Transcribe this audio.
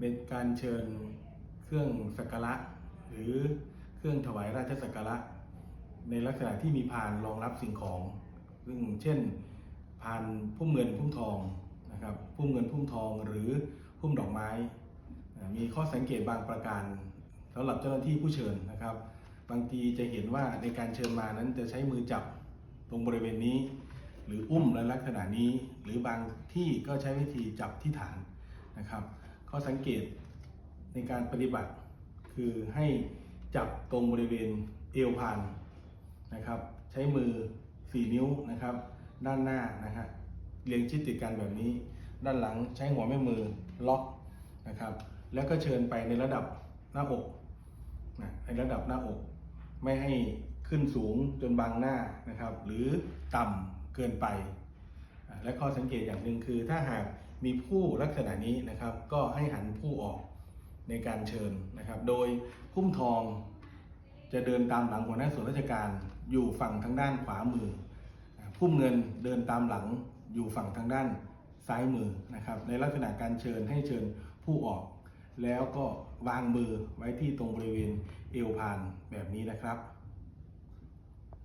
ในการเชิญเครื่องสักการะหรือเครื่องถวายราชสักการะ ในลักษณะที่มีพานรองรับสิ่งของซึ่งเช่นพานพุ่มเงินพุ่มทองนะครับพุ่มเงินพุ่มทองหรือพุ่มดอกไม้ มีข้อสังเกตบางประการสำหรับเจ้าหน้าที่ผู้เชิญนะครับ บางทีจะเห็นว่าในการเชิญมานั้นจะใช้มือจับตรงบริเวณนี้ หรืออุ้มในลักษณะนี้ หรือบางที่ก็ใช้วิธีจับที่ฐานนะครับ ข้อสังเกตในการปฏิบัติ คือให้จับตรงบริเวณเอวพานนะครับ ใช้มือ 4 นิ้วนะครับ ด้านหน้านะครับเรียงชิดติดกันแบบนี้ ด้านหลังใช้หัวแม่มือล็อกนะครับ แล้วก็เชิญไปในระดับหน้าอกนะในระดับหน้าอก ไม่ให้ขึ้นสูงจนบังหน้านะครับ หรือต่ำเกินไป และข้อสังเกตอย่างหนึ่งคือถ้าหากมีผู้ลักษณะนี้นะครับ ก็ให้หันผู้ออกในการเชิญนะครับ โดยพุ่มทองจะเดินตามหลังหัวหน้าส่วนราชการอยู่ฝั่งทางด้านขวามืออ่าพุ่มเงินเดินตามหลังอยู่ฝั่งทางด้านซ้ายมือนะครับ ในลักษณะการเชิญให้เชิญผู้ออก แล้วก็วางมือไว้ที่ตรงบริเวณเอวพานแบบนี้นะครับ